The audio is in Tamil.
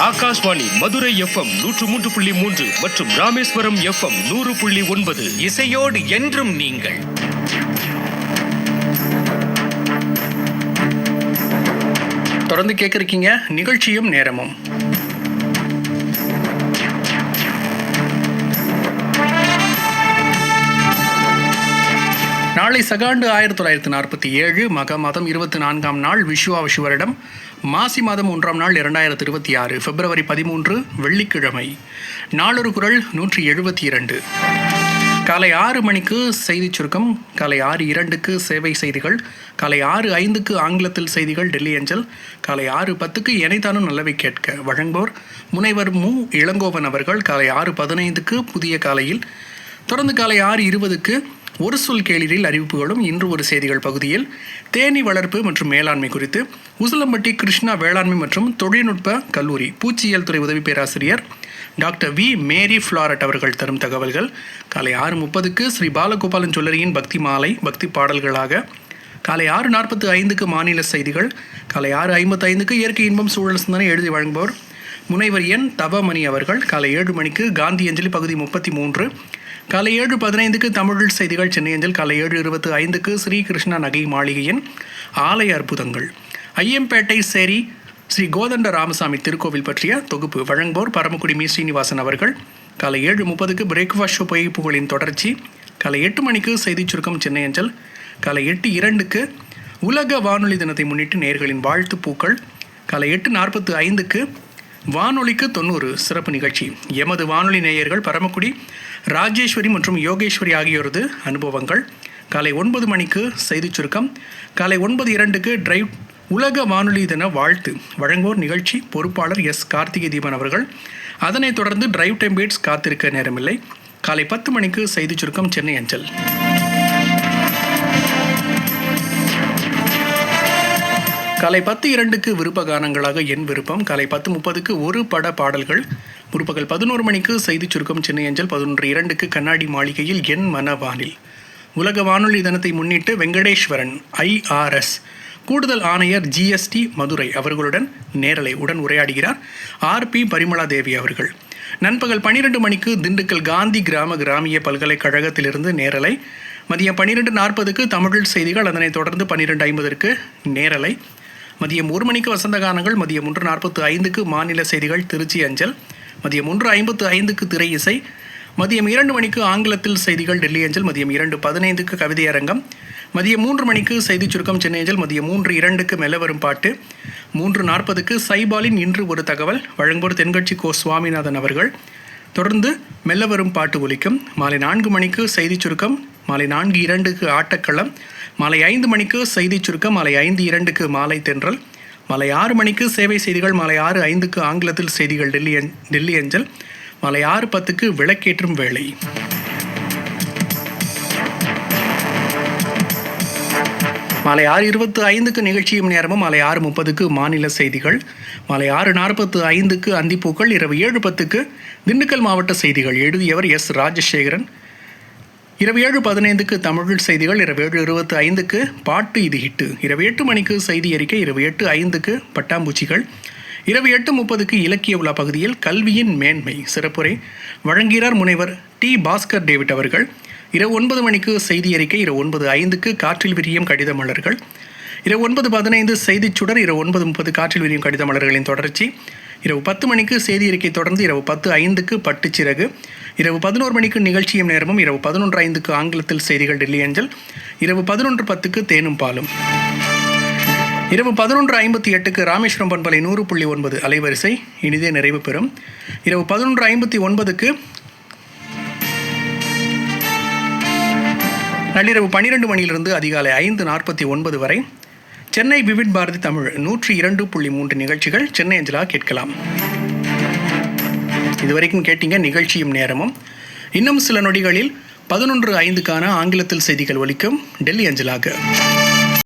ஆகாஷ்வாணி மதுரை எஃப்எம் நூற்று மூன்று புள்ளி மூன்று மற்றும் ராமேஸ்வரம் எஃப்எம் நூறு புள்ளி ஒன்பது. இசையோடு என்றும் நீங்கள். தொடர்ந்து கேட்குறீங்க நிகழ்ச்சியும் நேரமும். நாளை சகாண்டு ஆயிரத்தி தொள்ளாயிரத்தி நாற்பத்தி ஏழு மக மாதம் இருபத்தி நான்காம் நாள் விஸ்வா வருடம் மாசி மாதம் ஒன்றாம் நாள் இரண்டாயிரத்தி இருபத்தி ஆறு பிப்ரவரி பதிமூன்று வெள்ளிக்கிழமை. நாளொரு குரல் நூற்றி எழுபத்தி இரண்டு. காலை ஆறு மணிக்கு செய்திச் சுருக்கம் காலை ஆறு இரண்டுக்கு சேவை செய்திகள் காலை ஆறு ஐந்துக்கு ஆங்கிலத்தில் செய்திகள் டெல்லி அஞ்சல் காலை ஆறு பத்துக்கு எனைத்தானும் நல்லவை கேட்க வழங்குவோர் முனைவர் மு. இளங்கோவன் அவர்கள் காலை ஆறு பதினைந்துக்கு புதிய காலையில் தொடர்ந்து காலை ஆறு இருபதுக்கு ஒரு சொல் கேளிரில் அறிவிப்புகளும் இன்று ஒரு செய்திகள் பகுதியில். தேனி வளர்ப்பு மற்றும் மேலாண்மை குறித்து உசிலம்பட்டி கிருஷ்ணா வேளாண்மை மற்றும் தொழில்நுட்ப கல்லூரி பூச்சியியல் துறை உதவி பேராசிரியர் டாக்டர் வி மேரி ஃப்ளாரட் அவர்கள் தரும் தகவல்கள். காலை ஆறு முப்பதுக்கு ஸ்ரீ பாலகோபாலன் சொல்லரியின் பக்தி மாலை பக்தி பாடல்களாக. காலை ஆறு நாற்பத்து ஐந்துக்கு மாநில செய்திகள். காலை ஆறு ஐம்பத்து ஐந்துக்கு இயற்கை இன்பம் சூழல் சிந்தனை எழுதி வழங்குபவர் முனைவர் என் தவமணி அவர்கள். காலை ஏழு மணிக்கு காந்தி அஞ்சலி பகுதி முப்பத்தி மூன்று. காலை ஏழு பதினைந்துக்கு தமிழ் செய்திகள். சென்னை அஞ்சல் காலை ஏழு இருபத்தி ஐந்துக்கு ஸ்ரீ கிருஷ்ணா நகை மாளிகையின் ஆலய அற்புதங்கள். ஐயம்பேட்டை சேரி ஸ்ரீ கோதண்ட ராமசாமி திருக்கோவில் பற்றிய தொகுப்பு வழங்குவோர் பரமக்குடி மீ. ஸ்ரீனிவாசன் அவர்கள். காலை ஏழு முப்பதுக்கு பிரேக்ஃபாஸ்ட் ஷோ தொடர்ச்சி. காலை எட்டு மணிக்கு செய்திச் சுருக்கம் சென்னை அஞ்சல். காலை எட்டு இரண்டுக்கு உலக வானொலி தினத்தை முன்னிட்டு நேர்களின் வாழ்த்து பூக்கள். காலை எட்டு நாற்பத்து ஐந்துக்கு வானொலிக்கு தொண்ணூறு சிறப்பு நிகழ்ச்சி. எமது வானொலி நேயர்கள் பரமக்குடி ராஜேஸ்வரி மற்றும் யோகேஸ்வரி ஆகியோரது அனுபவங்கள். காலை ஒன்பது மணிக்கு செய்திச் சுருக்கம். காலை ஒன்பது இரண்டுக்கு டிரைவ் உலக வானொலி தின வாழ்த்து. வழங்குவோர் நிகழ்ச்சி பொறுப்பாளர் எஸ். கார்த்திகை தீபன் அவர்கள். அதனைத் தொடர்ந்து டிரைவ் டைம் பீட்ஸ் காத்திருக்க நேரமில்லை. காலை பத்து மணிக்கு செய்திச் சுருக்கம் சென்னை அஞ்சல். காலை பத்து இரண்டுக்கு விருப்ப கானங்களாக என் விருப்பம். காலை பத்து முப்பதுக்கு ஒரு பட பாடல்கள். முற்பகல் பதினோரு மணிக்கு செய்திச் சுருக்கம் சென்னை அஞ்சல் பதினொன்று இரண்டுக்கு கண்ணாடி மாளிகையில் என் மனவானில். உலக வானொலி தினத்தை முன்னிட்டு வெங்கடேஸ்வரன் ஐஆர்எஸ் கூடுதல் ஆணையர் ஜிஎஸ்டி மதுரை அவர்களுடன் நேரலை உடன் உரையாடுகிறார் ஆர் பி பரிமளா தேவி அவர்கள். நண்பகல் பன்னிரெண்டு மணிக்கு திண்டுக்கல் காந்தி கிராம கிராமிய பல்கலைக்கழகத்திலிருந்து நேரலை. மதியம் பன்னிரெண்டு நாற்பதுக்கு தமிழ் செய்திகள் அதனைத் தொடர்ந்து பன்னிரெண்டு ஐம்பதற்கு நேரலை. மதியம் ஒரு மணிக்கு வசந்த கானங்கள் மதியம் ஒன்று நாற்பத்து ஐந்துக்கு மாநில செய்திகள் திருச்சி அஞ்சல். மதியம் ஒன்று ஐம்பத்து ஐந்துக்கு திரை இசை. மதியம் இரண்டு மணிக்கு ஆங்கிலத்தில் செய்திகள் டெல்லி அஞ்சல். மதியம் இரண்டு பதினைந்துக்கு கவிதை அரங்கம். மதியம் மூன்று மணிக்கு செய்திச் சுருக்கம் சென்னை அஞ்சல். மதியம் மூன்று இரண்டுக்கு மெல்ல வரும் பாட்டு. மூன்று நாற்பதுக்கு சைபாலின் இன்று ஒரு தகவல். வழங்குவோர் தென்கட்சி கோ சுவாமிநாதன் அவர்கள். தொடர்ந்து மெல்ல வரும் பாட்டு ஒலிக்கும். மாலை நான்கு மணிக்கு செய்திச் சுருக்கம் மாலை நான்கு இரண்டுக்கு ஆட்டக்களம் மாலை ஐந்து மணிக்கு செய்தி சுருக்கம் மாலை ஐந்து இரண்டுக்கு மாலை தென்றல் மாலை ஆறு மணிக்கு சேவை செய்திகள் மாலை ஆறு ஐந்துக்கு ஆங்கிலத்தில் செய்திகள் டெல்லி டெல்லி அஞ்சல் மாலை ஆறு பத்துக்கு விளக்கேற்றும் வேளை மாலை ஆறு இருபத்து ஐந்துக்கு நிகழ்ச்சியும் நேரமும் மாலை ஆறு முப்பதுக்கு மாநில செய்திகள் மாலை ஆறு நாற்பத்து ஐந்துக்கு அந்திப்பூக்கள் இரவு ஏழு பத்துக்கு திண்டுக்கல் மாவட்ட செய்திகள் எழுதியவர் எஸ். ராஜசேகரன் இரவு ஏழு பதினைந்துக்கு தமிழ் செய்திகள் இரவு ஏழு இருபத்தி ஐந்துக்கு பாட்டு இது ஹிட்டு. இரவு எட்டு மணிக்கு செய்தி அறிக்கை இரவு எட்டு ஐந்துக்கு பட்டாம்பூச்சிகள். இரவு எட்டு முப்பதுக்கு இலக்கிய உலா பகுதியில் கல்வியின் மேன்மை சிறப்புரை. வழங்கிறார் முனைவர் டி. பாஸ்கர் டேவிட் அவர்கள். இரவு ஒன்பது மணிக்கு செய்தி அறிக்கை இரவு ஒன்பது ஐந்துக்கு காற்றில் விரியும் கடித மலர்கள். இரவு ஒன்பது பதினைந்து செய்திச் சுடர் இரவு ஒன்பது முப்பது காற்றில் விரியும் கடித மலர்களின் தொடர்ச்சி. இரவு பத்து மணிக்கு செய்தி அறிக்கை தொடர்ந்து இரவு பத்து ஐந்துக்கு பட்டுச்சிறகு. இரவு பதினோரு மணிக்கு நிகழ்ச்சியும் நேரமும் இரவு பதினொன்று ஐந்துக்கு ஆங்கிலத்தில் செய்திகள் டெல்லி அஞ்சல். இரவு பதினொன்று பத்துக்கு தேனும் பாலும். இரவு பதினொன்று ஐம்பத்தி எட்டுக்கு ராமேஸ்வரம் பண்பலை நூறு புள்ளி ஒன்பது அலைவரிசை. இனிதே நிறைவு பெறும். இரவு பதினொன்று ஐம்பத்தி ஒன்பதுக்கு நள்ளிரவு பன்னிரெண்டு மணியிலிருந்து அதிகாலை ஐந்து நாற்பத்தி ஒன்பது வரை. சென்னை விவின் பாரதி தமிழ் நூற்றி இரண்டு புள்ளி மூன்று நிகழ்ச்சிகள். சென்னை அஞ்சலா கேட்கலாம். இதுவரைக்கும் கேட்டீங்க நிகழ்ச்சியும் நேரமும். இன்னும் சில நொடிகளில் பதினொன்று ஐந்துக்கான ஆங்கிலத்தில் செய்திகள் ஒலிக்கும் டெல்லி அஞ்சலாக.